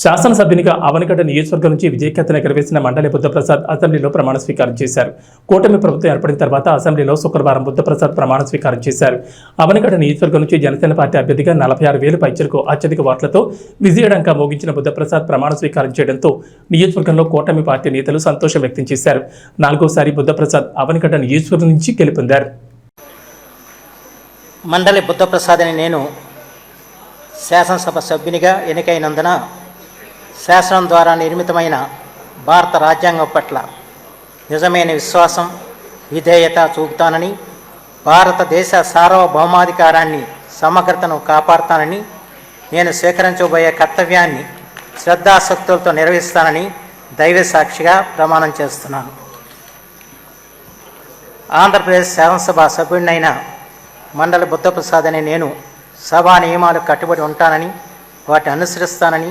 శాసనసభ్యునిగా అవనగడ్డ నియోజకవర్గం నుంచి విజయకేతన ఎగరవేసిన మండలి బుద్ధప్రసాద్ అసెంబ్లీలో ప్రమాణ స్వీకారం చేశారు. కూటమి ప్రభుత్వం ఏర్పడిన తర్వాత అసెంబ్లీలో శుక్రవారం బుద్ధప్రసాద్ ప్రమాణ స్వీకారం చేశారు. అవనగడ్డ నియోజకవర్గం నుంచి జనసేన పార్టీ అభ్యర్థిగా నలభై ఆరు వేలు పైచలకు అత్యధిక ఓట్లతో విజయడంక మోగించిన బుద్ధప్రసాద్ ప్రమాణ స్వీకారం చేయడంతో నియోజకవర్గంలో కూటమి పార్టీ నేతలు సంతోషం వ్యక్తం చేశారు. నాలుగోసారి బుద్ధప్రసాద్ అవనగడ్డ నియోజకవర్గం నుంచి గెలుపొందారు. మండలి బుద్ధప్రసాద్ అని నేను శాసనసభ సభ్యునిగా ఎన్నికైనందున శాసనం ద్వారా నిర్మితమైన భారత రాజ్యాంగం పట్ల నిజమైన విశ్వాసం విధేయత చూపుతానని భారతదేశ సార్వభౌమాధికారాన్ని సమగ్రతను కాపాడుతానని నేను స్వీకరించబోయే కర్తవ్యాన్ని శ్రద్ధాశక్తులతో నిర్వహిస్తానని దైవ సాక్షిగా ప్రమాణం చేస్తున్నాను. ఆంధ్రప్రదేశ్ శాసనసభ సభ్యుడినైన మండలి బుద్ధప్రసాద్ అనే నేను సభా నియమాలు కట్టుబడి ఉంటానని వాటిని అనుసరిస్తానని